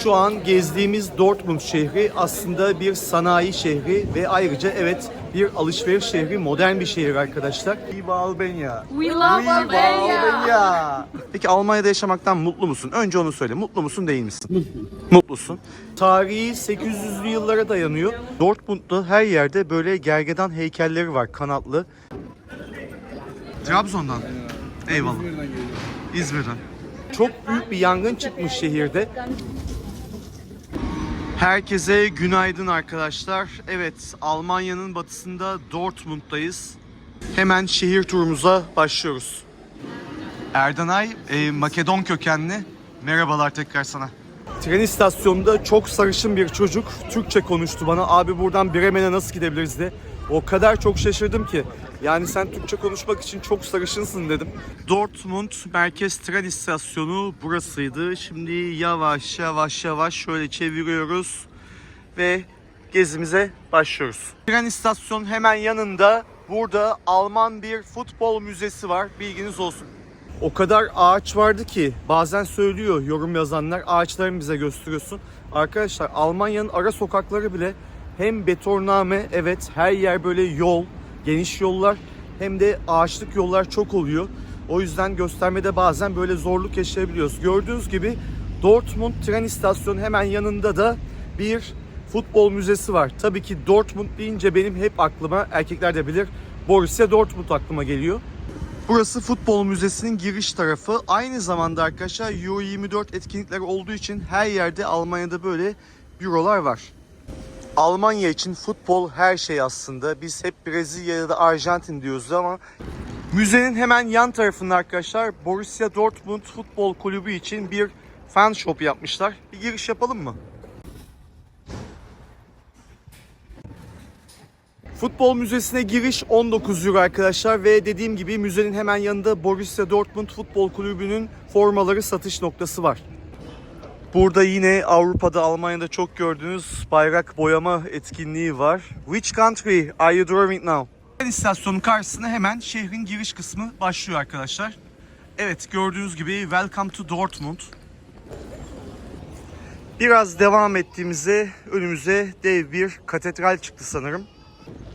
Şu an gezdiğimiz Dortmund şehri aslında bir sanayi şehri ve ayrıca evet bir alışveriş şehri, modern bir şehir arkadaşlar. Viva Albania. We love Albania. Peki Almanya'da yaşamaktan mutlu musun? Önce onu söyle. Mutlu musun değil misin? Mutlusun. Tarihi 800'lü yıllara dayanıyor. Dortmund'da her yerde böyle gergedan heykelleri var kanatlı. Trabzon'dan. Eyvallah. İzmir'den. Çok büyük bir yangın çıkmış şehirde. Herkese günaydın arkadaşlar. Evet, Almanya'nın batısında Dortmund'dayız. Hemen şehir turumuza başlıyoruz. Erdanay, e, Makedon kökenli. Merhabalar tekrar sana. Tren istasyonunda çok sarışın bir çocuk Türkçe konuştu bana. Abi buradan Bremen'e nasıl gidebiliriz de. O kadar çok şaşırdım ki. Yani sen Türkçe konuşmak için çok sarışınsın dedim. Dortmund merkez tren istasyonu burasıydı. Şimdi yavaş yavaş yavaş şöyle çeviriyoruz ve gezimize başlıyoruz. Tren istasyonun hemen yanında burada Alman bir futbol müzesi var. Bilginiz olsun. O kadar ağaç vardı ki bazen söylüyor yorum yazanlar ağaçlarını bize gösteriyorsun. Arkadaşlar Almanya'nın ara sokakları bile hem betonarme evet her yer böyle yol, geniş yollar hem de ağaçlık yollar çok oluyor. O yüzden göstermede bazen böyle zorluk yaşayabiliyoruz. Gördüğünüz gibi Dortmund tren istasyonu hemen yanında da bir futbol müzesi var. Tabii ki Dortmund deyince benim hep aklıma erkekler de bilir Borussia Dortmund aklıma geliyor. Burası futbol müzesinin giriş tarafı. Aynı zamanda arkadaşlar Euro 24 etkinlikleri olduğu için her yerde Almanya'da böyle bürolar var. Almanya için futbol her şey aslında. Biz hep Brezilya ya da Arjantin diyoruz ama müzenin hemen yan tarafında arkadaşlar Borussia Dortmund Futbol Kulübü için bir fan shop yapmışlar. Bir giriş yapalım mı? Futbol müzesine giriş 19 euro arkadaşlar ve dediğim gibi müzenin hemen yanında Borussia Dortmund Futbol Kulübü'nün formaları satış noktası var. Burada yine Avrupa'da, Almanya'da çok gördüğünüz bayrak boyama etkinliği var. Which country are you drawing now? Tren istasyonun karşısına hemen şehrin giriş kısmı başlıyor arkadaşlar. Evet gördüğünüz gibi Welcome to Dortmund. Biraz devam ettiğimizde önümüze dev bir katedral çıktı sanırım.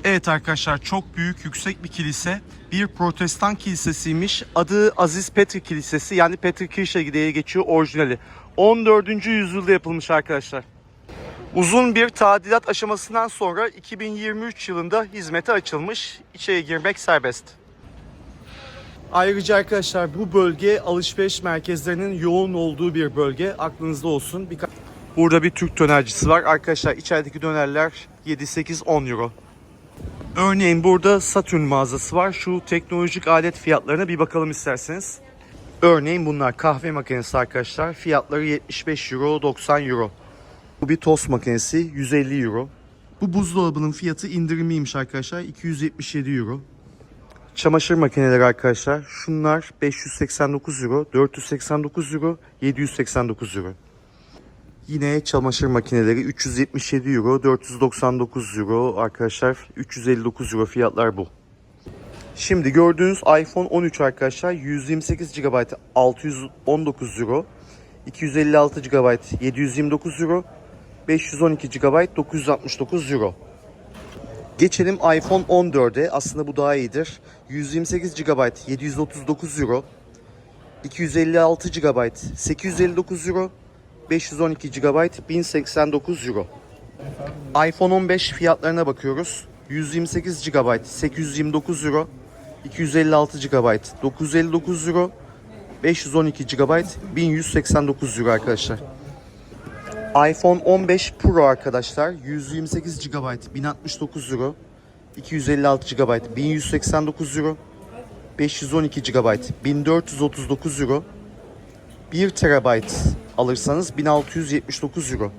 Evet arkadaşlar çok büyük yüksek bir kilise. Bir protestan kilisesiymiş. Adı Aziz Petri Kilisesi yani Petri Kirche diye geçiyor orijinali. 14. yüzyılda yapılmış arkadaşlar. Uzun bir tadilat aşamasından sonra 2023 yılında hizmete açılmış. İçeri girmek serbest. Ayrıca arkadaşlar bu bölge alışveriş merkezlerinin yoğun olduğu bir bölge. Aklınızda olsun. Birkaç Burada bir Türk dönercisi var. Arkadaşlar içerideki dönerler 7-8-10 euro. Örneğin burada Satürn mağazası var. Şu teknolojik alet fiyatlarına bir bakalım isterseniz. Örneğin bunlar kahve makinesi arkadaşlar. Fiyatları 75 euro, 90 euro. Bu bir tost makinesi 150 euro. Bu buzdolabının fiyatı indirimliymiş arkadaşlar 277 euro. Çamaşır makineleri arkadaşlar. Şunlar 589 euro, 489 euro, 789 euro. Yine çamaşır makineleri 377 euro, 499 euro arkadaşlar 359 euro fiyatlar bu. Şimdi gördüğünüz iPhone 13 arkadaşlar 128 GB 619 euro, 256 GB 729 euro, 512 GB 969 euro. Geçelim iPhone 14'e. Aslında bu daha iyidir. 128 GB 739 euro, 256 GB 859 euro, 512 GB 1089 euro. iPhone 15 fiyatlarına bakıyoruz. 128 GB 829 euro, 256 GB 959 euro, 512 GB 1189 euro arkadaşlar. iPhone 15 Pro arkadaşlar 128 GB 1069 euro, 256 GB 1189 euro, 512 GB 1439 euro, 1 TB alırsanız 1679 euro.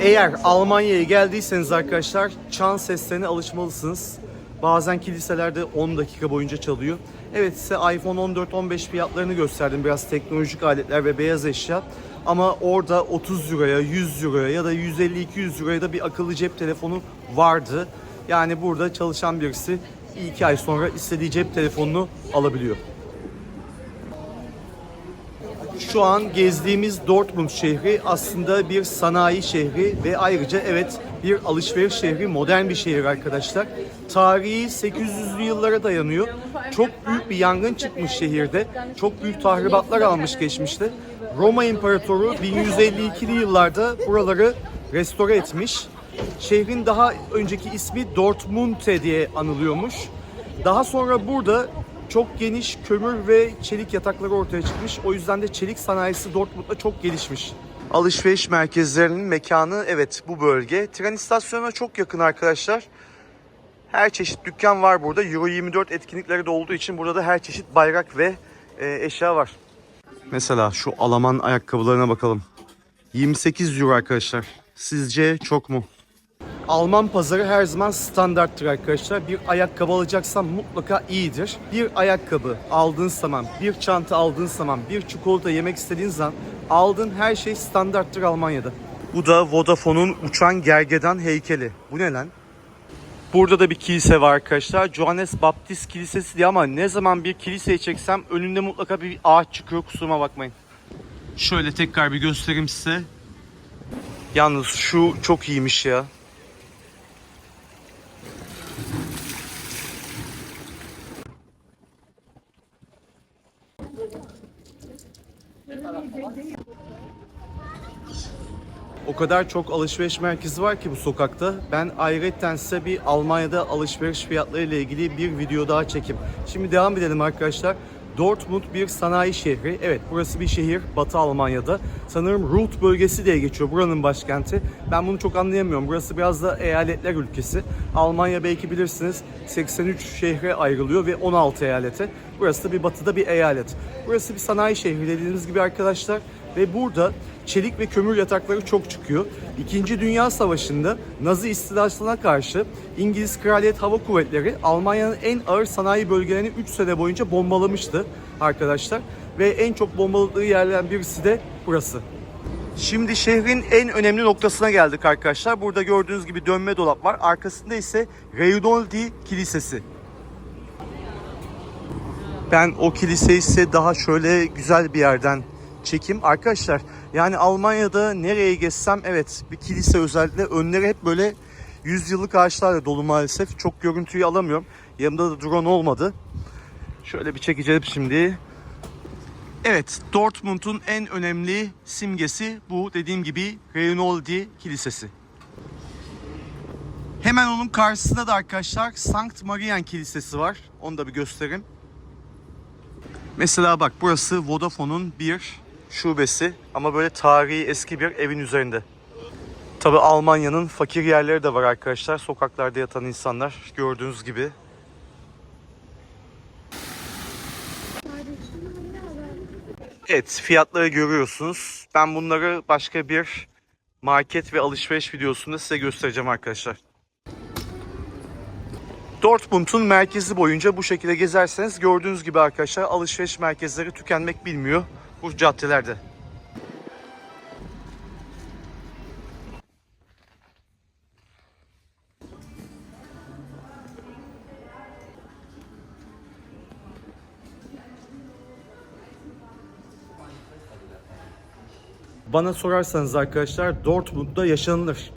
Eğer Almanya'ya geldiyseniz arkadaşlar çan seslerine alışmalısınız. Bazen kiliselerde 10 dakika boyunca çalıyor. Evet size iPhone 14-15 fiyatlarını gösterdim. Biraz teknolojik aletler ve beyaz eşya. Ama orada 30 euroya, 100 euroya ya da 150-200 euroya da bir akıllı cep telefonu vardı. Yani burada çalışan birisi 2 ay sonra istediği cep telefonunu alabiliyor. Şu an gezdiğimiz Dortmund şehri aslında bir sanayi şehri ve ayrıca evet bir alışveriş şehri, modern bir şehir arkadaşlar. Tarihi 800'lü yıllara dayanıyor. Çok büyük bir yangın çıkmış şehirde. Çok büyük tahribatlar almış geçmişte. Roma İmparatoru 1152'li yıllarda buraları restore etmiş. Şehrin daha önceki ismi Dortmundte diye anılıyormuş. Daha sonra burada çok geniş kömür ve çelik yatakları ortaya çıkmış. O yüzden de çelik sanayisi Dortmund'da çok gelişmiş. Alışveriş merkezlerinin mekanı evet bu bölge. Tren istasyonuna çok yakın arkadaşlar. Her çeşit dükkan var burada. Euro 24 etkinlikleri de olduğu için burada da her çeşit bayrak ve e, eşya var. Mesela şu Alman ayakkabılarına bakalım. 28 euro arkadaşlar. Sizce çok mu? Alman pazarı her zaman standarttır arkadaşlar. Bir ayakkabı alacaksan mutlaka iyidir. Bir ayakkabı aldığın zaman, bir çanta aldığın zaman, bir çikolata yemek istediğin zaman aldığın her şey standarttır Almanya'da. Bu da Vodafone'un uçan gergedan heykeli. Bu ne lan? Burada da bir kilise var arkadaşlar. Johannes Baptist Kilisesi diye ama ne zaman bir kiliseye çeksem önünde mutlaka bir ağaç çıkıyor kusuruma bakmayın. Şöyle tekrar bir göstereyim size. Yalnız şu çok iyiymiş ya. Kadar çok alışveriş merkezi var ki bu sokakta. Ben ayrıca size bir Almanya'da alışveriş fiyatları ile ilgili bir video daha çekeyim. Şimdi devam edelim arkadaşlar. Dortmund bir sanayi şehri. Evet burası bir şehir Batı Almanya'da. Sanırım Ruhr bölgesi diye geçiyor buranın başkenti. Ben bunu çok anlayamıyorum. Burası biraz da eyaletler ülkesi. Almanya belki bilirsiniz 83 şehre ayrılıyor ve 16 eyalete. Burası da bir batıda bir eyalet. Burası bir sanayi şehri dediğiniz gibi arkadaşlar. Ve burada çelik ve kömür yatakları çok çıkıyor. İkinci Dünya Savaşı'nda Nazi istilasına karşı İngiliz Kraliyet Hava Kuvvetleri Almanya'nın en ağır sanayi bölgelerini 3 sene boyunca bombalamıştı arkadaşlar. Ve en çok bombaladığı yerlerden birisi de burası. Şimdi şehrin en önemli noktasına geldik arkadaşlar. Burada gördüğünüz gibi dönme dolap var. Arkasında ise Reynoldi Kilisesi. Ben o kiliseyi size daha şöyle güzel bir yerden çekeyim. Arkadaşlar yani Almanya'da nereye geçsem evet bir kilise özellikle önleri hep böyle 100 yıllık ağaçlarla dolu maalesef. Çok görüntüyü alamıyorum. Yanımda da drone olmadı. Şöyle bir çekeceğim şimdi. Evet, Dortmund'un en önemli simgesi bu dediğim gibi Reynoldi Kilisesi. Hemen onun karşısında da arkadaşlar Sankt Marian Kilisesi var. Onu da bir göstereyim. Mesela bak burası Vodafone'un bir şubesi ama böyle tarihi eski bir evin üzerinde. Tabi Almanya'nın fakir yerleri de var arkadaşlar. Sokaklarda yatan insanlar gördüğünüz gibi. Evet fiyatları görüyorsunuz. Ben bunları başka bir market ve alışveriş videosunda size göstereceğim arkadaşlar. Dortmund'un merkezi boyunca bu şekilde gezerseniz gördüğünüz gibi arkadaşlar alışveriş merkezleri tükenmek bilmiyor bu caddelerde. Bana sorarsanız arkadaşlar Dortmund'da yaşanılır.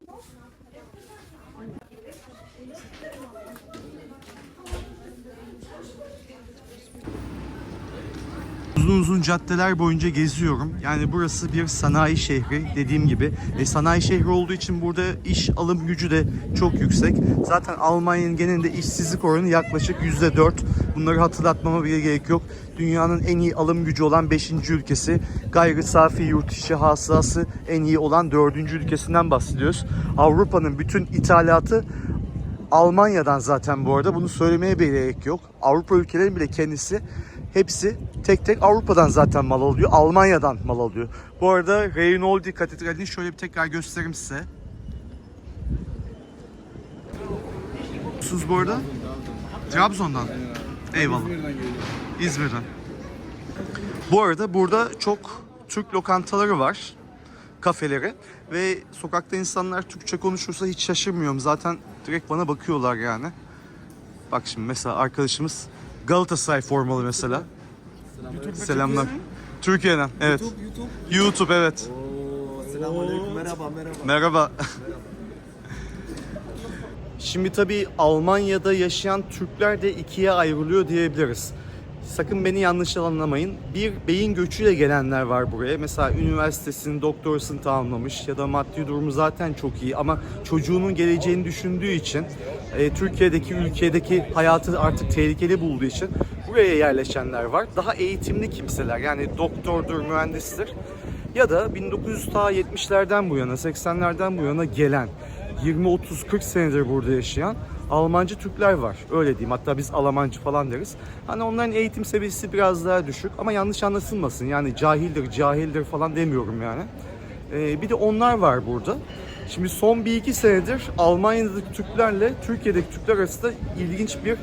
Uzun caddeler boyunca geziyorum. Yani burası bir sanayi şehri dediğim gibi. E, sanayi şehri olduğu için burada iş alım gücü de çok yüksek. Zaten Almanya'nın genelinde işsizlik oranı yaklaşık %4. Bunları hatırlatmama bile gerek yok. Dünyanın en iyi alım gücü olan 5. ülkesi. Gayri safi yurt içi hasılası en iyi olan 4. ülkesinden bahsediyoruz. Avrupa'nın bütün ithalatı Almanya'dan zaten bu arada bunu söylemeye bile gerek yok. Avrupa ülkelerinin bile kendisi hepsi tek tek Avrupa'dan zaten mal alıyor. Almanya'dan mal alıyor. Bu arada Reynoldi Katedrali'ni şöyle bir tekrar göstereyim size. Siz bu arada? Trabzon'dan. Eyvallah. İzmir'den. Bu arada burada çok Türk lokantaları var. Kafeleri. Ve sokakta insanlar Türkçe konuşursa hiç şaşırmıyorum. Zaten direkt bana bakıyorlar yani. Bak şimdi mesela arkadaşımız Galatasaray formalı mesela. Selamlar. Türkiye'den. Evet. YouTube, YouTube. YouTube evet. Selamünaleyküm. Merhaba, merhaba. Merhaba. Şimdi tabii Almanya'da yaşayan Türkler de ikiye ayrılıyor diyebiliriz. Sakın beni yanlış anlamayın. Bir beyin göçüyle gelenler var buraya. Mesela üniversitesini, doktorasını tamamlamış ya da maddi durumu zaten çok iyi ama çocuğunun geleceğini düşündüğü için e, Türkiye'deki ülkedeki hayatı artık tehlikeli bulduğu için buraya yerleşenler var. Daha eğitimli kimseler yani doktordur, mühendistir ya da 1970'lerden bu yana, 80'lerden bu yana gelen 20 30 40 senedir burada yaşayan Almancı Türkler var. Öyle diyeyim. Hatta biz Almancı falan deriz. Hani onların eğitim seviyesi biraz daha düşük ama yanlış anlaşılmasın. Yani cahildir, cahildir falan demiyorum yani. Ee, bir de onlar var burada. Şimdi son bir iki senedir Almanya'daki Türklerle Türkiye'deki Türkler arasında ilginç bir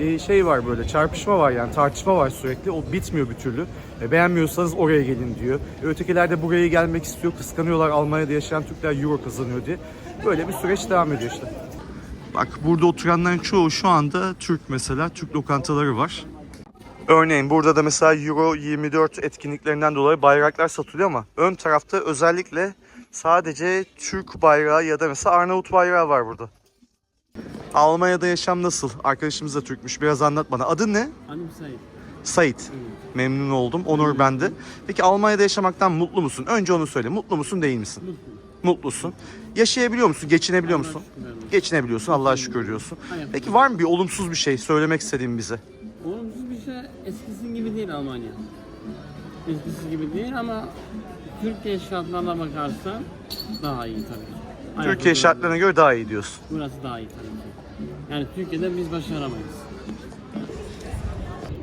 e, şey var böyle çarpışma var yani tartışma var sürekli o bitmiyor bir türlü. E, beğenmiyorsanız oraya gelin diyor. E, ötekiler de buraya gelmek istiyor kıskanıyorlar Almanya'da yaşayan Türkler euro kazanıyor diye. Böyle bir süreç devam ediyor işte. Bak burada oturanların çoğu şu anda Türk mesela. Türk lokantaları var. Örneğin burada da mesela Euro 24 etkinliklerinden dolayı bayraklar satılıyor ama ön tarafta özellikle sadece Türk bayrağı ya da mesela Arnavut bayrağı var burada. Almanya'da yaşam nasıl? Arkadaşımız da Türkmüş. Biraz anlat bana. Adın ne? Adım Sayın. Sait. Memnun oldum. Onur bende. Peki Almanya'da yaşamaktan mutlu musun? Önce onu söyle. Mutlu musun değil misin? Mutlusun. Yaşayabiliyor musun? Geçinebiliyor musun? Geçinebiliyorsun. Allah'a şükür diyorsun. Peki var mı bir olumsuz bir şey söylemek istediğin bize? Olumsuz bir şey eskisi gibi değil Almanya. Eskisi gibi değil ama Türkiye şartlarına bakarsan daha iyi tabii. Hayat Türkiye ortamı- şartlarına göre daha iyi diyorsun. Burası daha iyi tabii ki. Yani Türkiye'de biz başaramayız.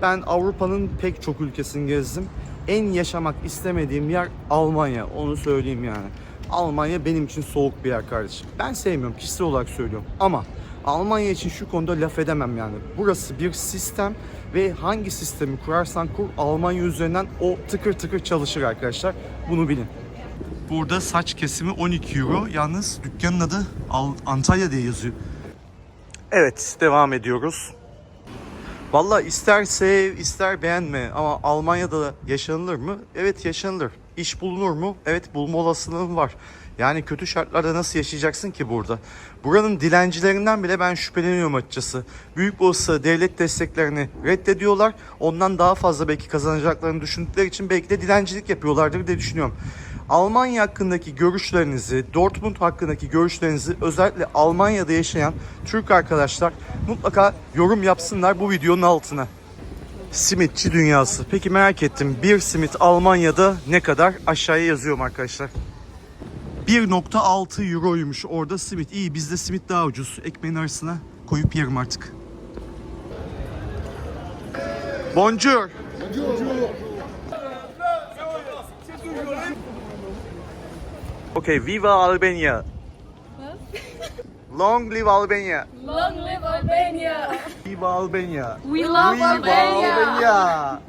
Ben Avrupa'nın pek çok ülkesini gezdim. En yaşamak istemediğim yer Almanya. Onu söyleyeyim yani. Almanya benim için soğuk bir yer kardeşim. Ben sevmiyorum. Kişisel olarak söylüyorum. Ama Almanya için şu konuda laf edemem yani. Burası bir sistem ve hangi sistemi kurarsan kur Almanya üzerinden o tıkır tıkır çalışır arkadaşlar. Bunu bilin. Burada saç kesimi 12 euro. Yalnız dükkanın adı Al- Antalya diye yazıyor. Evet, devam ediyoruz. Valla ister sev ister beğenme ama Almanya'da yaşanılır mı? Evet yaşanılır. İş bulunur mu? Evet bulma olasılığın var. Yani kötü şartlarda nasıl yaşayacaksın ki burada? Buranın dilencilerinden bile ben şüpheleniyorum açıkçası. Büyük olsa devlet desteklerini reddediyorlar. Ondan daha fazla belki kazanacaklarını düşündükleri için belki de dilencilik yapıyorlardır diye düşünüyorum. Almanya hakkındaki görüşlerinizi, Dortmund hakkındaki görüşlerinizi özellikle Almanya'da yaşayan Türk arkadaşlar mutlaka yorum yapsınlar bu videonun altına. Simitçi dünyası. Peki merak ettim bir simit Almanya'da ne kadar? Aşağıya yazıyorum arkadaşlar. 1.6 euroymuş orada simit. İyi bizde simit daha ucuz. Ekmeğin arasına koyup yerim artık. Bonjour. Okay, Viva Albania. Long live Albania. Long live Albania! Viva Albania. We love Albania! Albania.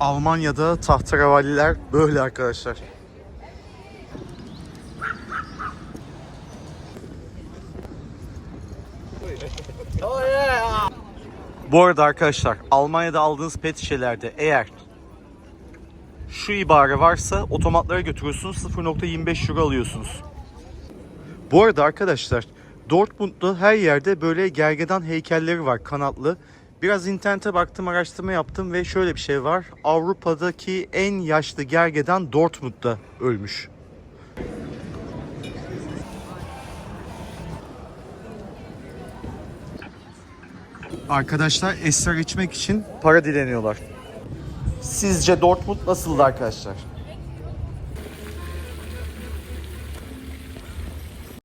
Almanya'da tahterevalliler böyle arkadaşlar. Bu arada arkadaşlar Almanya'da aldığınız pet şişelerde eğer şu ibare varsa otomatlara götürüyorsunuz 0.25 euro alıyorsunuz. Bu arada arkadaşlar Dortmund'da her yerde böyle gergedan heykelleri var kanatlı. Biraz internete baktım araştırma yaptım ve şöyle bir şey var. Avrupa'daki en yaşlı gergedan Dortmund'da ölmüş. Arkadaşlar esrar içmek için para dileniyorlar. Sizce Dortmund nasıldı arkadaşlar?